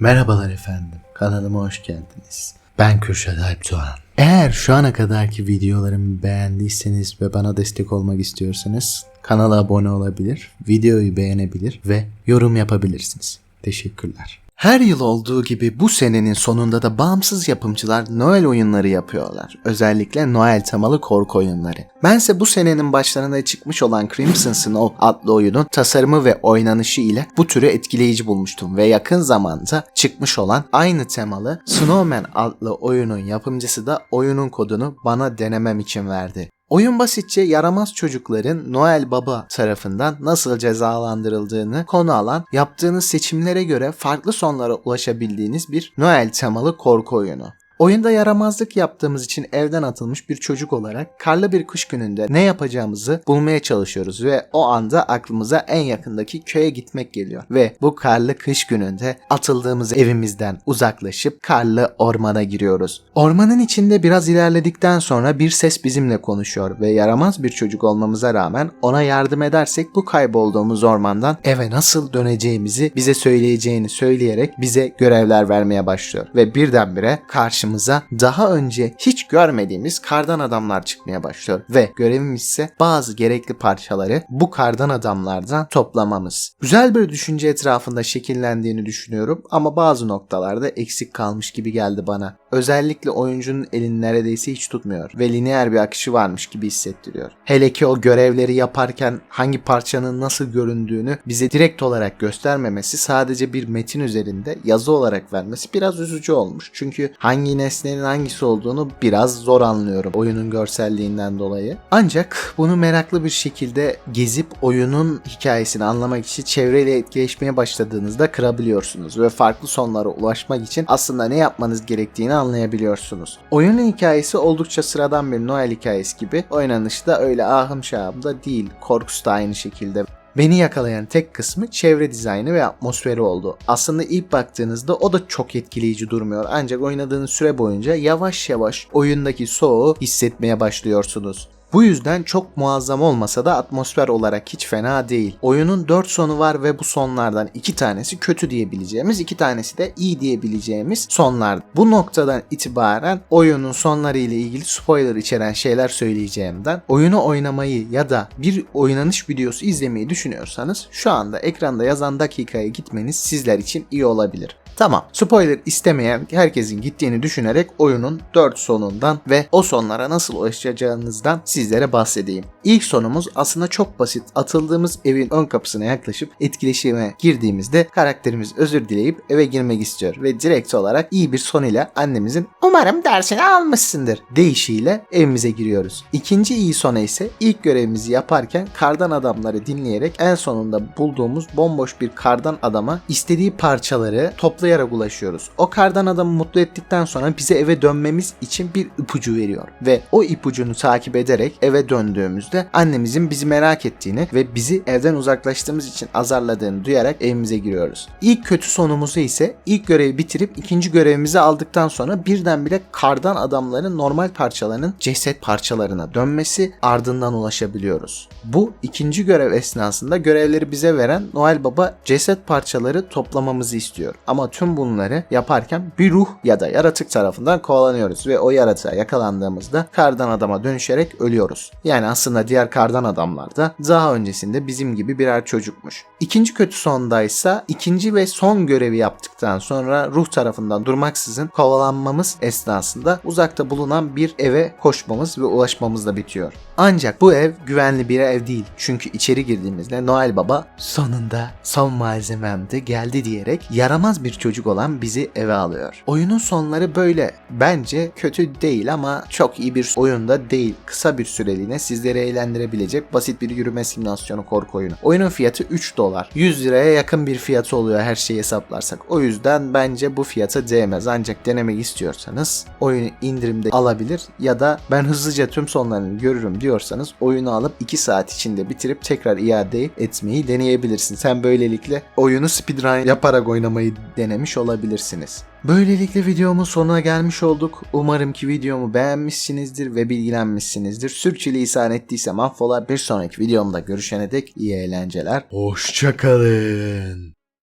Merhabalar efendim. Kanalıma hoş geldiniz. Ben Kürşat Alp Doğan. Eğer şu ana kadarki videolarımı beğendiyseniz ve bana destek olmak istiyorsanız kanala abone olabilir, videoyu beğenebilir ve yorum yapabilirsiniz. Teşekkürler. Her yıl olduğu gibi bu senenin sonunda da bağımsız yapımcılar Noel oyunları yapıyorlar. Özellikle Noel temalı korku oyunları. Bense bu senenin başlarında çıkmış olan Crimson Snow adlı oyunun tasarımı ve oynanışı ile bu türü etkileyici bulmuştum ve yakın zamanda çıkmış olan aynı temalı Snowman adlı oyunun yapımcısı da oyunun kodunu bana denemem için verdi. Oyun basitçe yaramaz çocukların Noel Baba tarafından nasıl cezalandırıldığını konu alan, yaptığınız seçimlere göre farklı sonlara ulaşabildiğiniz bir Noel temalı korku oyunu. Oyunda yaramazlık yaptığımız için evden atılmış bir çocuk olarak karlı bir kış gününde ne yapacağımızı bulmaya çalışıyoruz ve o anda aklımıza en yakındaki köye gitmek geliyor. Ve bu karlı kış gününde atıldığımız evimizden uzaklaşıp karlı ormana giriyoruz. Ormanın içinde biraz ilerledikten sonra bir ses bizimle konuşuyor ve yaramaz bir çocuk olmamıza rağmen ona yardım edersek bu kaybolduğumuz ormandan eve nasıl döneceğimizi bize söyleyeceğini söyleyerek bize görevler vermeye başlıyor. Ve birdenbire karşımıza daha önce hiç görmediğimiz kardan adamlar çıkmaya başlıyor. Ve görevimiz ise bazı gerekli parçaları bu kardan adamlardan toplamamız. Güzel bir düşünce etrafında şekillendiğini düşünüyorum ama bazı noktalarda eksik kalmış gibi geldi bana. Özellikle oyuncunun elini neredeyse hiç tutmuyor ve lineer bir akışı varmış gibi hissettiriyor. Hele ki o görevleri yaparken hangi parçanın nasıl göründüğünü bize direkt olarak göstermemesi sadece bir metin üzerinde yazı olarak vermesi biraz üzücü olmuş. Çünkü hangi nesnenin hangisi olduğunu biraz zor anlıyorum oyunun görselliğinden dolayı. Ancak bunu meraklı bir şekilde gezip oyunun hikayesini anlamak için çevreyle etkileşmeye başladığınızda kırabiliyorsunuz ve farklı sonlara ulaşmak için aslında ne yapmanız gerektiğini anlayabiliyorsunuz. Oyunun hikayesi oldukça sıradan bir Noel hikayesi gibi oynanışı da öyle ahım şahım da değil. Korkusu da aynı şekilde. Beni yakalayan tek kısmı çevre dizaynı ve atmosferi oldu. Aslında ilk baktığınızda o da çok etkileyici durmuyor. Ancak oynadığınız süre boyunca yavaş yavaş oyundaki soğuğu hissetmeye başlıyorsunuz. Bu yüzden çok muazzam olmasa da atmosfer olarak hiç fena değil. Oyunun 4 sonu var ve bu sonlardan 2 tanesi kötü diyebileceğimiz, 2 tanesi de iyi diyebileceğimiz sonlar. Bu noktadan itibaren oyunun sonları ile ilgili spoiler içeren şeyler söyleyeceğimden oyunu oynamayı ya da bir oynanış videosu izlemeyi düşünüyorsanız şu anda ekranda yazan dakikaya gitmeniz sizler için iyi olabilir. Tamam. Spoiler istemeyen herkesin gittiğini düşünerek oyunun 4 sonundan ve o sonlara nasıl ulaşacağınızdan sizlere bahsedeyim. İlk sonumuz aslında çok basit. Atıldığımız evin ön kapısına yaklaşıp etkileşime girdiğimizde karakterimiz özür dileyip eve girmek istiyor ve direkt olarak iyi bir son ile annemizin umarım dersini almışsındır deyişiyle evimize giriyoruz. İkinci iyi sona ise ilk görevimizi yaparken kardan adamları dinleyerek en sonunda bulduğumuz bomboş bir kardan adama istediği parçaları toplayarak ulaşıyoruz. O kardan adamı mutlu ettikten sonra bize eve dönmemiz için bir ipucu veriyor ve o ipucunu takip ederek eve döndüğümüzde annemizin bizi merak ettiğini ve bizi evden uzaklaştığımız için azarladığını duyarak evimize giriyoruz. İlk kötü sonumuzu ise ilk görevi bitirip ikinci görevimizi aldıktan sonra birdenbire kardan adamların normal parçalarının ceset parçalarına dönmesi ardından ulaşabiliyoruz. Bu ikinci görev esnasında görevleri bize veren Noel Baba ceset parçaları toplamamızı istiyor. Ama tüm bunları yaparken bir ruh ya da yaratık tarafından kovalanıyoruz ve o yaratığa yakalandığımızda kardan adama dönüşerek ölüyoruz. Yani aslında diğer kardan adamlar da daha öncesinde bizim gibi birer çocukmuş. İkinci kötü sondaysa ikinci ve son görevi yaptıktan sonra ruh tarafından durmaksızın kovalanmamız esnasında uzakta bulunan bir eve koşmamız ve ulaşmamız da bitiyor. Ancak bu ev güvenli bir ev değil. Çünkü içeri girdiğimizde Noel Baba sonunda son malzemem de geldi diyerek yaramaz bir çocuk olan bizi eve alıyor. Oyunun sonları böyle. Bence kötü değil ama çok iyi bir oyunda değil. Kısa bir süreliğine sizleri eğlendirebilecek basit bir yürüme simülasyonu korku oyunu. Oyunun fiyatı 3 dolar. 100 liraya yakın bir fiyatı oluyor her şeyi hesaplarsak. O yüzden bence bu fiyata değmez. Ancak denemek istiyorsanız oyunu indirimde alabilir ya da ben hızlıca tüm sonlarını görürüm diyorsanız oyunu alıp 2 saat içinde bitirip tekrar iade etmeyi deneyebilirsiniz. Sen böylelikle oyunu speedrun yaparak oynamayı denemiş olabilirsiniz. Böylelikle videomun sonuna gelmiş olduk. Umarım ki videomu beğenmişsinizdir ve bilgilenmişsinizdir. Sürçülisan ettiysem affola bir sonraki videomda görüşene dek iyi eğlenceler. Hoşçakalın.